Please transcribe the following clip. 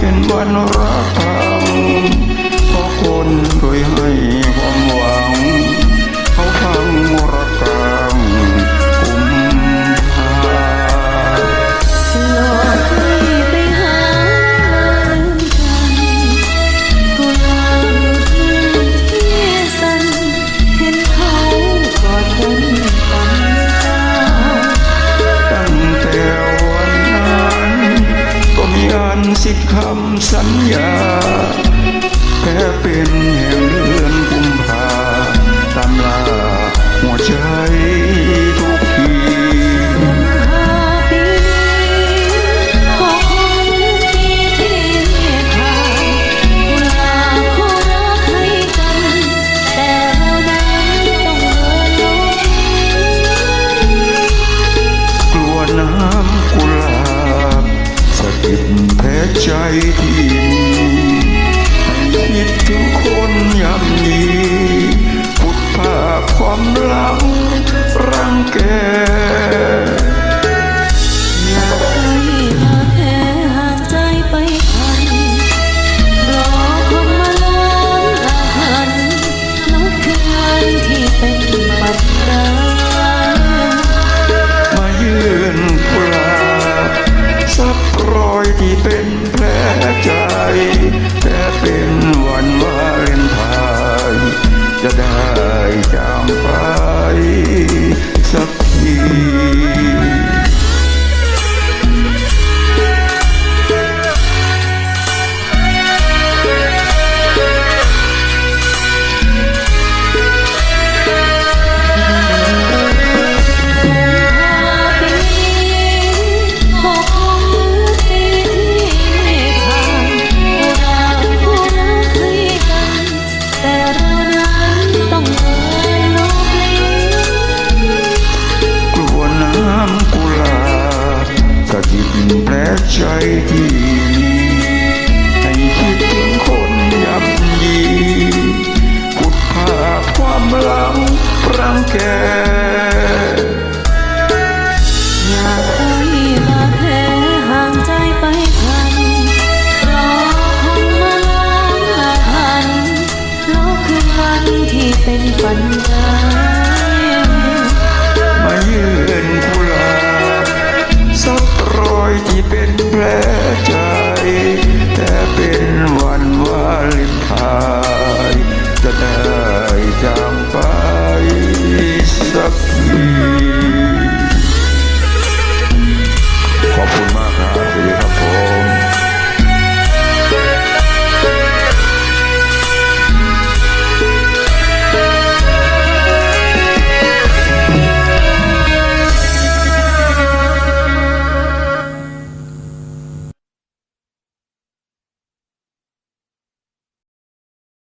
can buy no rapper คำสัญญา แค่เป็นแห่งเดือนกุมภาตามลาหัวใจ I'm. เป็